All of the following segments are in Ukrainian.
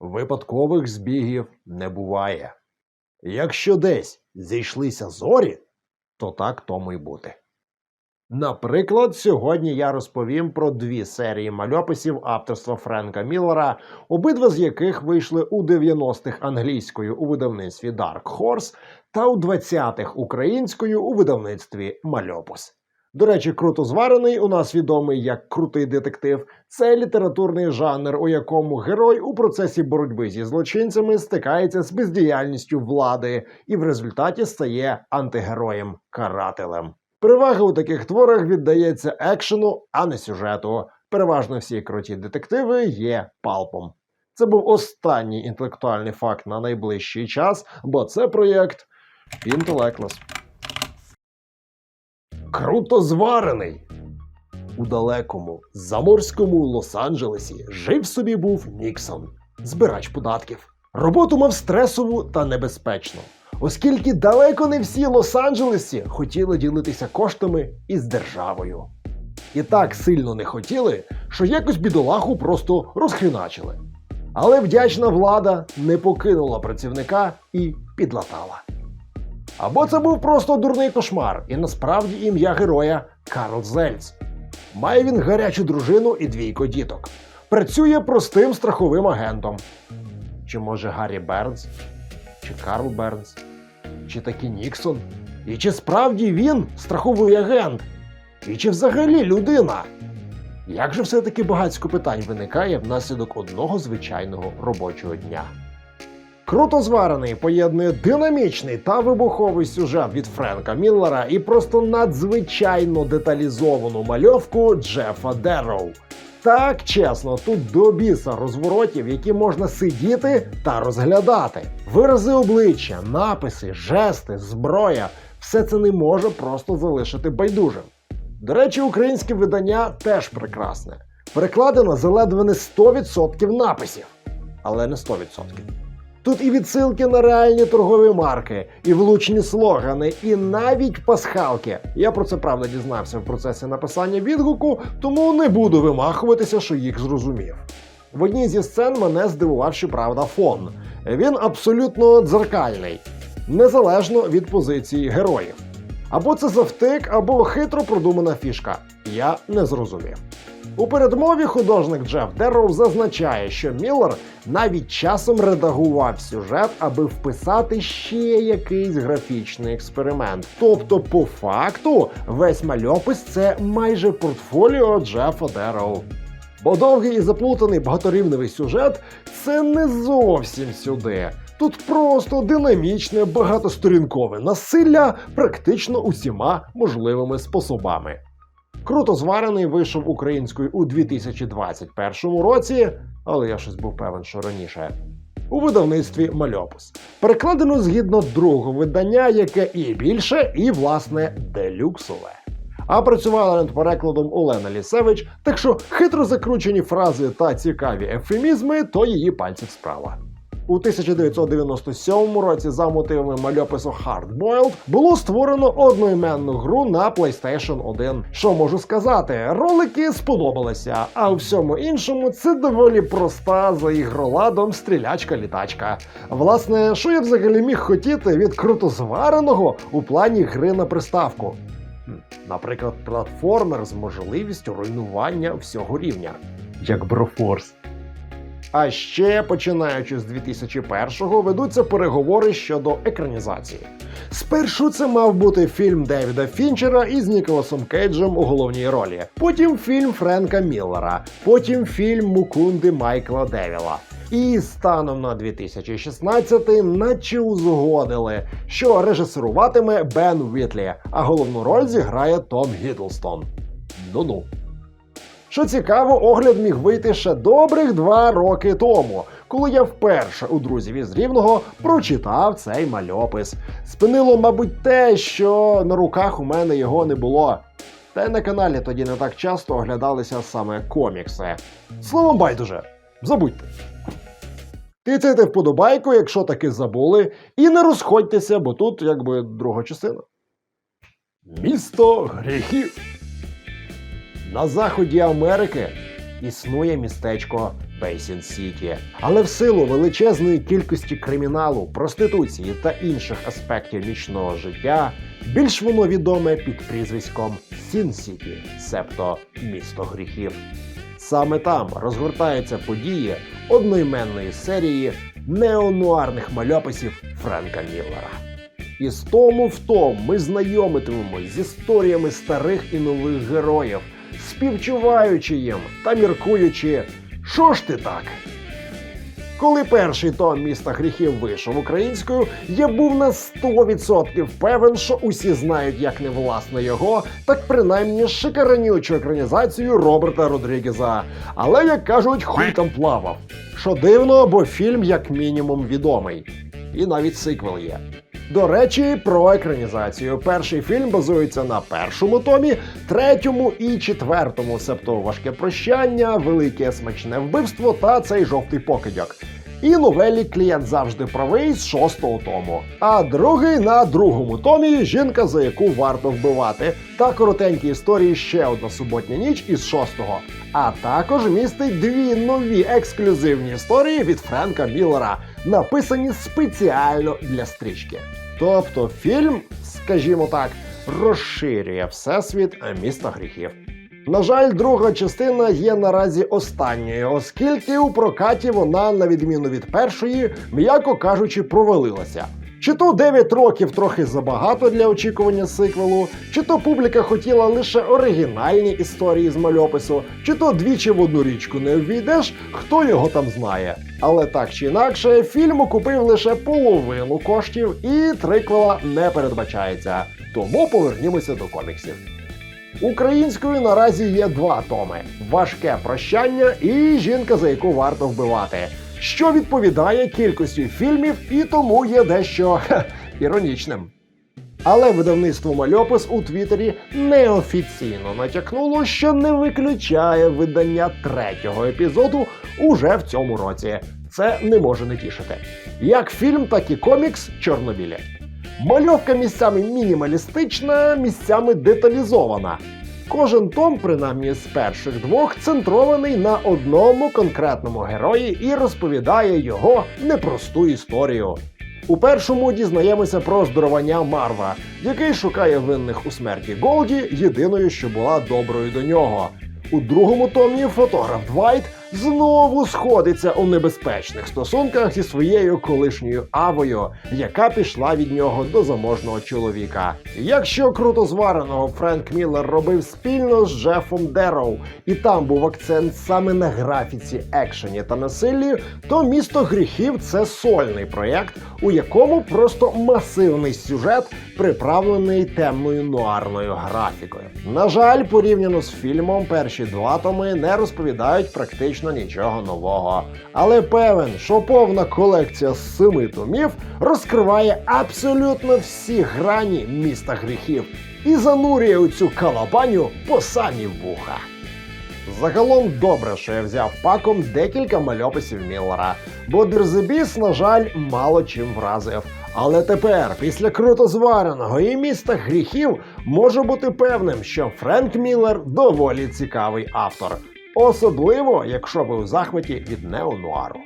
Випадкових збігів не буває. Якщо десь зійшлися зорі, то так тому й бути. Наприклад, сьогодні я розповім про дві серії мальописів авторства Френка Міллера, обидва з яких вийшли у 90-х англійською у видавництві Dark Horse та у 20-х українською у видавництві Мальопис. До речі, круто зварений у нас відомий як крутий детектив. Це літературний жанр, у якому герой у процесі боротьби зі злочинцями стикається з бездіяльністю влади і в результаті стає антигероєм-карателем. Перевага у таких творах віддається екшену, а не сюжету. Переважно всі круті детективи є палпом. Це був останній інтелектуальний факт на найближчий час, бо це проєкт Інтелеклес. Круто зварений. У далекому заморському Лос-Анджелесі жив собі був Ніксон, збирач податків. Роботу мав стресову та небезпечну, оскільки далеко не всі Лос-Анджелесі хотіли ділитися коштами із державою. І так сильно не хотіли, що якось бідолаху просто розхреначили. Але вдячна влада не покинула працівника і підлатала. Або це був просто дурний кошмар, і насправді ім'я героя Карл Зельц. Має він гарячу дружину і двійко діток. Працює простим страховим агентом. Чи може Гаррі Бернс? Чи Карл Бернс? Чи таки Ніксон? І чи справді він страховий агент? І чи взагалі людина? Як же все-таки багатько питань виникає внаслідок одного звичайного робочого дня? Круто зварений поєднує динамічний та вибуховий сюжет від Френка Міллера і просто надзвичайно деталізовану мальовку Джефа Дерроу. Так чесно, тут до біса розворотів, які можна сидіти та розглядати. Вирази обличчя, написи, жести, зброя все це не може просто залишити байдужим. До речі, українське видання теж прекрасне. Перекладено за ледве не 100% написів, але не 100%. Тут і відсилки на реальні торгові марки, і влучні слогани, і навіть пасхалки. Я про це правда дізнався в процесі написання відгуку, тому не буду вимахуватися, що їх зрозумів. В одній зі сцен мене здивував, щоправда, фон. Він абсолютно дзеркальний, незалежно від позиції героїв. Або це завтик, або хитро продумана фішка. Я не зрозумів. У передмові художник Джеф Дерроу зазначає, що Міллер навіть часом редагував сюжет, аби вписати ще якийсь графічний експеримент. Тобто, по факту, весь мальопис це майже портфоліо Джефа Дерроу. Бо довгий і заплутаний багаторівневий сюжет це не зовсім сюди. Тут просто динамічне багатосторінкове насилля практично усіма можливими способами. Круто зварений вийшов українською у 2021 році, але я щось був певен, що раніше. У видавництві Мальопис. Перекладено згідно другого видання, яке і більше, і, власне, делюксове. А працювала над перекладом Олена Лісевич, так що хитро закручені фрази та цікаві ефемізми то її пальців справа. У 1997 році за мотивами мальопису Hardboiled було створено одноіменну гру на PlayStation 1. Що можу сказати, ролики сподобалися, а у всьому іншому це доволі проста за ігроладом стрілячка-літачка. Власне, що я взагалі міг хотіти від круто звареного у плані гри на приставку? Наприклад, платформер з можливістю руйнування всього рівня, як Брофорс. А ще починаючи з 2001-го ведуться переговори щодо екранізації. Спершу це мав бути фільм Девіда Фінчера із Ніколасом Кейджем у головній ролі, потім фільм Френка Міллера, потім фільм Мукунди Майкла Девіла. І станом на 2016 наче узгодили, що режисеруватиме Бен Вітлі, а головну роль зіграє Том Гідлстон. Ну-ну. Що цікаво, огляд міг вийти ще добрих два роки тому, коли я вперше у друзів із Рівного прочитав цей мальопис. Спинило, мабуть, те, що на руках у мене його не було. Та й на каналі тоді не так часто оглядалися саме комікси. Словом байдуже, забудьте. Тицяйте вподобайку, якщо таки забули, і не розходьтеся, бо тут якби друга частина. Місто гріхів. На заході Америки існує містечко Бейсін Сіті. Але в силу величезної кількості криміналу, проституції та інших аспектів нічного життя, більш воно відоме під прізвиськом Сін Сіті, себто місто гріхів. Саме там розгортаються події одноіменної серії неонуарних мальописів Френка Міллера. І з тому в том ми знайомитимемось з історіями старих і нових героїв, співчуваючи їм та міркуючи, що ж ти так? Коли перший том міста гріхів вийшов українською, я був на 100% певен, що усі знають як не власне його, так принаймні шикарнючу екранізацію Роберта Родрігеза. Але як кажуть, хуй там плавав. Що дивно, бо фільм як мінімум відомий. І навіть сиквел є. До речі, про екранізацію. Перший фільм базується на першому томі, третьому і четвертому, себто важке прощання, велике смачне вбивство та цей жовтий покидьок. І новелі клієнт завжди правий з шостого тому. А другий на другому томі жінка, за яку варто вбивати. Та коротенькі історії ще одна суботня ніч із шостого. А також містить дві нові ексклюзивні історії від Френка Міллера, написані спеціально для стрічки. Тобто фільм, скажімо так, розширює всесвіт міста гріхів. На жаль, друга частина є наразі останньою, оскільки у прокаті вона, на відміну від першої, м'яко кажучи, провалилася. Чи то 9 років трохи забагато для очікування сиквелу, чи то публіка хотіла лише оригінальні історії з мальопису, чи то двічі в одну річку не ввійдеш, хто його там знає. Але так чи інакше, фільм окупив лише половину коштів, і триквела не передбачається. Тому повернімося до коміксів. Українською наразі є два томи: важке прощання і жінка, за яку варто вбивати, що відповідає кількості фільмів і тому є дещо хе, іронічним. Але видавництво Мальопис у Твіттері неофіційно натякнуло, що не виключає видання третього епізоду уже в цьому році. Це не може не тішити. Як фільм, так і комікс чорнобілі. Мальовка місцями мінімалістична, місцями деталізована. Кожен том, принаймні з перших двох, центрований на одному конкретному герої і розповідає його непросту історію. У першому дізнаємося про здоровання Марва, який шукає винних у смерті Голді, єдиною, що була доброю до нього. У другому томі фотограф Двайт знову сходиться у небезпечних стосунках зі своєю колишньою авою, яка пішла від нього до заможного чоловіка. Якщо круто звареного Френк Міллер робив спільно з Джефом Дероу, і там був акцент саме на графіці, екшені та насиллі, то місто гріхів це сольний проєкт, у якому просто масивний сюжет, приправлений темною нуарною графікою. На жаль, порівняно з фільмом, перші два томи не розповідають практично нічого нового. Але певен, що повна колекція з семи томів розкриває абсолютно всі грані міста гріхів і занурює у цю калабаню по самі вуха. Загалом добре, що я взяв паком декілька мальописів Міллера, бо Дерзебіс, на жаль, мало чим вразив. Але тепер, після круто звареного і міста гріхів, можу бути певним, що Френк Міллер доволі цікавий автор. Особливо, якщо ви у захваті від неонуару.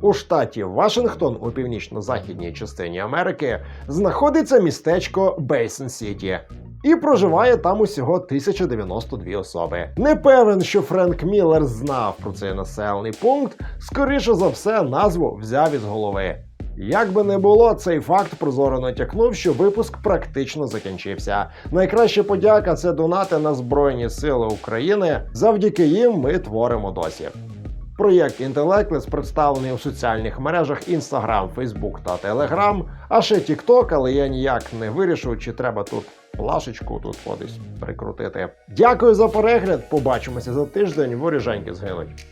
У штаті Вашингтон у північно-західній частині Америки знаходиться містечко Бейсон Сіті. І проживає там усього 1092 особи. Не певен, що Френк Міллер знав про цей населений пункт, скоріше за все, назву взяв із голови. Як би не було, цей факт прозоро натякнув, що випуск практично закінчився. Найкраща подяка це донати на Збройні Сили України. Завдяки їм ми творимо досі. Проєкт Інтелектлес представлений у соціальних мережах Instagram, Facebook та Telegram, а ще TikTok, але я ніяк не вирішив, чи треба тут плашечку тут кудись прикрутити. Дякую за перегляд. Побачимося за тиждень. Воріженьки згинуть.